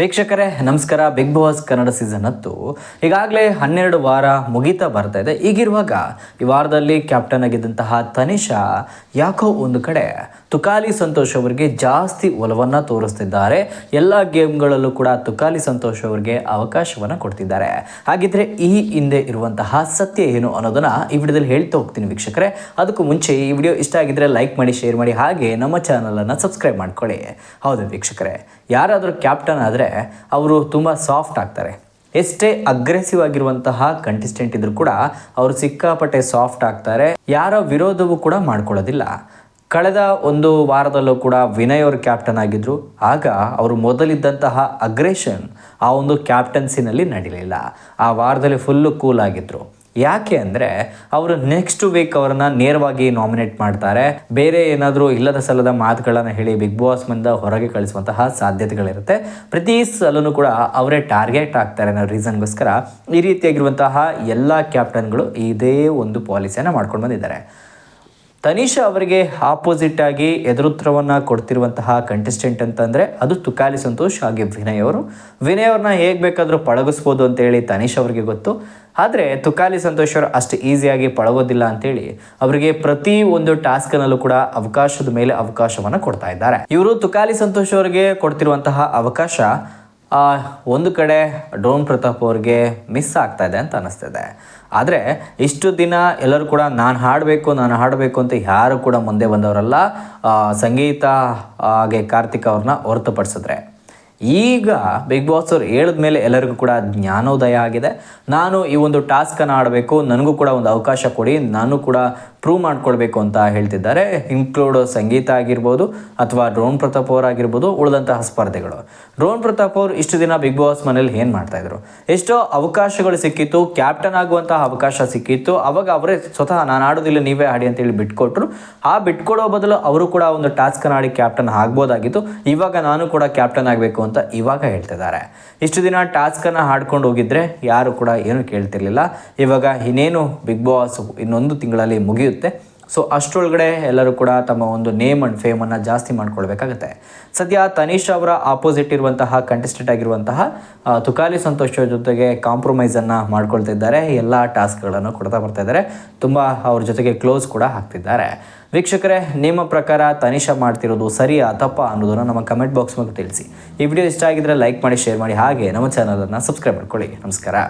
ವೀಕ್ಷಕರೇ, ನಮಸ್ಕಾರ. Big boss Kannada season ಹತ್ತು. ಈಗಾಗಲೇ ಹನ್ನೆರಡು ವಾರ ಮುಗಿತಾ ಬರ್ತಾ ಇದೆ. ಈಗಿರುವಾಗ ಈ ವಾರದಲ್ಲಿ ಕ್ಯಾಪ್ಟನ್ ಆಗಿದ್ದಂತಹ ತನಿಷಾ ಯಾಕೋ ಒಂದು ಕಡೆ ತುಕಾಲಿ ಸಂತೋಷ್ ಅವರಿಗೆ ಜಾಸ್ತಿ ಒಲವನ್ನು ತೋರಿಸ್ತಿದ್ದಾರೆ. ಎಲ್ಲ ಗೇಮ್ಗಳಲ್ಲೂ ಕೂಡ ತುಕಾಲಿ ಸಂತೋಷ್ ಅವರಿಗೆ ಅವಕಾಶವನ್ನು ಕೊಡ್ತಿದ್ದಾರೆ. ಹಾಗಿದ್ರೆ ಈ ಹಿಂದೆ ಇರುವಂತಹ ಸತ್ಯ ಏನು ಅನ್ನೋದನ್ನ ಈ ವಿಡಿಯೋದಲ್ಲಿ ಹೇಳ್ತಾ ಹೋಗ್ತೀನಿ ವೀಕ್ಷಕರೇ. ಅದಕ್ಕೂ ಮುಂಚೆ ಈ ವಿಡಿಯೋ ಇಷ್ಟ ಆಗಿದ್ರೆ ಲೈಕ್ ಮಾಡಿ ಶೇರ್ ಮಾಡಿ, ಹಾಗೆ ನಮ್ಮ ಚಾನಲನ್ನು ಸಬ್ಸ್ಕ್ರೈಬ್ ಮಾಡ್ಕೊಳ್ಳಿ. ಹೌದು ವೀಕ್ಷಕರೇ, ಯಾರಾದರೂ ಕ್ಯಾಪ್ಟನ್ ಆದರೆ ಅವರು ತುಂಬ ಸಾಫ್ಟ್ ಆಗ್ತಾರೆ. ಎಷ್ಟೇ ಅಗ್ರೆಸಿವ್ ಆಗಿರುವಂತಹ ಕಂಟೆಸ್ಟೆಂಟ್ ಇದ್ರೂ ಕೂಡ ಅವರು ಸಿಕ್ಕಾಪಟ್ಟೆ ಸಾಫ್ಟ್ ಆಗ್ತಾರೆ. ಯಾರ ವಿರೋಧವೂ ಕೂಡ ಮಾಡ್ಕೊಳ್ಳೋದಿಲ್ಲ. ಕಳೆದ ಒಂದು ವಾರದಲ್ಲೂ ಕೂಡ ವಿನಯ್ ಅವರು ಕ್ಯಾಪ್ಟನ್ ಆಗಿದ್ರು. ಆಗ ಅವರು ಮೊದಲಿದ್ದಂತಹ ಅಗ್ರೆಷನ್ ಆ ಒಂದು ಕ್ಯಾಪ್ಟನ್ಸಿನಲ್ಲಿ ನಡೀಲಿಲ್ಲ. ಆ ವಾರದಲ್ಲಿ ಫುಲ್ಲು ಕೂಲ್ ಆಗಿದ್ರು. ಯಾಕೆ ಅಂದರೆ ಅವರು ನೆಕ್ಸ್ಟ್ ವೀಕ್ ಅವರನ್ನ ನೇರವಾಗಿ ನಾಮಿನೇಟ್ ಮಾಡ್ತಾರೆ. ಬೇರೆ ಏನಾದರೂ ಇಲ್ಲದ ಸಲದ ಮಾತುಗಳನ್ನು ಹೇಳಿ ಬಿಗ್ ಬಾಸ್ ಮುಂದೆ ಹೊರಗೆ ಕಳಿಸುವಂತಹ ಸಾಧ್ಯತೆಗಳಿರುತ್ತೆ. ಪ್ರತಿ ಸಲನೂ ಕೂಡ ಅವರೇ ಟಾರ್ಗೆಟ್ ಆಗ್ತಾರೆ ಅನ್ನೋ ರೀಸನ್ಗೋಸ್ಕರ ಈ ರೀತಿಯಾಗಿರುವಂತಹ ಎಲ್ಲ ಕ್ಯಾಪ್ಟನ್ಗಳು ಇದೇ ಒಂದು ಪಾಲಿಸಿಯನ್ನು ಮಾಡ್ಕೊಂಡು ಬಂದಿದ್ದಾರೆ. ತನಿಷಾ ಅವರಿಗೆ ಆಪೋಸಿಟ್ ಆಗಿ ಎದುರುತ್ತರವನ್ನು ಕೊಡ್ತಿರುವಂತಹ ಕಂಟೆಸ್ಟೆಂಟ್ ಅಂತಂದರೆ ಅದು ತುಕಾಲಿ ಸಂತೋಷ್ ಹಾಗೆ ವಿನಯ್ ಅವರು. ವಿನಯ್ ಅವ್ರನ್ನ ಹೇಗೆ ಬೇಕಾದರೂ ಪಳಗಿಸ್ಬೋದು ಅಂತೇಳಿ ತನಿಷ್ ಅವರಿಗೆ ಗೊತ್ತು. ಆದರೆ ತುಕಾಲಿ ಸಂತೋಷ್ ಅವರು ಅಷ್ಟು ಈಸಿಯಾಗಿ ಪಳಗೋದಿಲ್ಲ ಅಂತೇಳಿ ಅವರಿಗೆ ಪ್ರತಿ ಒಂದು ಟಾಸ್ಕ್ನಲ್ಲೂ ಕೂಡ ಅವಕಾಶದ ಮೇಲೆ ಅವಕಾಶವನ್ನು ಕೊಡ್ತಾ ಇದ್ದಾರೆ. ಇವರು ತುಕಾಲಿ ಸಂತೋಷ್ ಅವರಿಗೆ ಕೊಡ್ತಿರುವಂತಹ ಅವಕಾಶ ಒಂದು ಕಡೆ ಡ್ರೋನ್ ಪ್ರತಾಪ್ ಅವ್ರಿಗೆ ಮಿಸ್ ಆಗ್ತಾ ಇದೆ ಅಂತ ಅನ್ನಿಸ್ತಿದೆ. ಆದರೆ ಇಷ್ಟು ದಿನ ಎಲ್ಲರೂ ಕೂಡ ನಾನು ಹಾಡಬೇಕು ನಾನು ಹಾಡಬೇಕು ಅಂತ ಯಾರು ಕೂಡ ಮುಂದೆ ಬಂದವರಲ್ಲ ಸಂಗೀತ, ಹಾಗೆ ಕಾರ್ತಿಕ್ ಅವ್ರನ್ನ ಹೊರತುಪಡಿಸಿದ್ರೆ. ಈಗ ಬಿಗ್ ಬಾಸ್ ಅವ್ರು ಹೇಳಿದ ಮೇಲೆ ಎಲ್ಲರಿಗೂ ಕೂಡ ಜ್ಞಾನೋದಯ ಆಗಿದೆ. ನಾನು ಈ ಒಂದು ಟಾಸ್ಕನ್ನು ಆಡಬೇಕು ನನಗೂ ಕೂಡ ಒಂದು ಅವಕಾಶ ಕೊಡಿ, ನಾನು ಕೂಡ ಪ್ರೂವ್ ಮಾಡ್ಕೊಳ್ಬೇಕು ಅಂತ ಹೇಳ್ತಿದ್ದಾರೆ. ಇನ್ಕ್ಲೂಡ್ ಸಂಗೀತ ಆಗಿರ್ಬೋದು ಅಥವಾ ಡ್ರೋನ್ ಪ್ರತಾಪ್ ಅವ್ರು ಆಗಿರ್ಬೋದು ಉಳಿದಂತಹ ಸ್ಪರ್ಧೆಗಳು. ಡ್ರೋನ್ ಪ್ರತಾಪ್ ಅವರು ಇಷ್ಟು ದಿನ ಬಿಗ್ ಬಾಸ್ ಮನೇಲಿ ಏನು ಮಾಡ್ತಾ ಇದ್ರು? ಎಷ್ಟೋ ಅವಕಾಶಗಳು ಸಿಕ್ಕಿತ್ತು ಕ್ಯಾಪ್ಟನ್ ಆಗುವಂತಹ ಅವಕಾಶ ಸಿಕ್ಕಿತ್ತು. ಅವಾಗ ಅವರೇ ಸ್ವತಃ ನಾನು ಆಡೋದಿಲ್ಲ, ನೀವೇ ಆಡಿ ಅಂತೇಳಿ ಬಿಟ್ಕೊಟ್ರು. ಆ ಬಿಟ್ಕೊಡೋ ಬದಲು ಅವರು ಕೂಡ ಒಂದು ಟಾಸ್ಕನ್ನು ಆಡಿ ಕ್ಯಾಪ್ಟನ್ ಆಗ್ಬೋದಾಗಿತ್ತು. ಇವಾಗ ನಾನು ಕೂಡ ಕ್ಯಾಪ್ಟನ್ ಆಗಬೇಕು ಅಂತ ಇವಾಗ ಹೇಳ್ತಿದ್ದಾರೆ. ಇಷ್ಟು ದಿನ ಟಾಸ್ಕನ್ನು ಹಾಡ್ಕೊಂಡು ಹೋಗಿದ್ರೆ ಯಾರು ಕೂಡ ಏನು ಕೇಳ್ತಿರ್ಲಿಲ್ಲ. ಇವಾಗ ಇನ್ನೇನು ಬಿಗ್ ಬಾಸ್ ಇನ್ನೊಂದು ತಿಂಗಳಲ್ಲಿ ಮುಗಿಯುತ್ತೆ ಸೊ ಅಷ್ಟರೊಳಗಡೆ ಎಲ್ಲರೂ ಕೂಡ ತಮ್ಮ ಒಂದು ನೇಮ್ ಆ್ಯಂಡ್ ಫೇಮನ್ನು ಜಾಸ್ತಿ ಮಾಡ್ಕೊಳ್ಬೇಕಾಗತ್ತೆ. ಸದ್ಯ ತನೀಶ್ ಅವರ ಆಪೋಸಿಟ್ ಇರುವಂತಹ ಕಂಟೆಸ್ಟೆಂಟ್ ಆಗಿರುವಂತಹ ತುಕಾಲಿ ಸಂತೋಷ್ ಜೊತೆಗೆ ಕಾಂಪ್ರಮೈಸನ್ನು ಮಾಡ್ಕೊಳ್ತಿದ್ದಾರೆ ಎಲ್ಲ ಟಾಸ್ಕ್ಗಳನ್ನು ಕೊಡ್ತಾ ಬರ್ತಾ ಇದ್ದಾರೆ. ತುಂಬ ಅವ್ರ ಜೊತೆಗೆ ಕ್ಲೋಸ್ ಕೂಡ ಹಾಕ್ತಿದ್ದಾರೆ ವೀಕ್ಷಕರೇ, ನಿಮ್ಮ ಪ್ರಕಾರ ತನಿಷಾ ಮಾಡ್ತಿರೋದು ಸರಿಯಾ, ತಪ್ಪಾ ಅನ್ನೋದನ್ನು ನಮ್ಮ ಕಮೆಂಟ್ ಬಾಕ್ಸ್ ಮೂಲಕ ತಿಳಿಸಿ. ಈ ವಿಡಿಯೋ ಇಷ್ಟ ಆಗಿದ್ರೆ ಲೈಕ್ ಮಾಡಿ ಶೇರ್ ಮಾಡಿ, ಹಾಗೆ ನಮ್ಮ ಚಾನಲನ್ನು ಸಬ್ಸ್ಕ್ರೈಬ್ ಮಾಡ್ಕೊಳ್ಳಿ. ನಮಸ್ಕಾರ.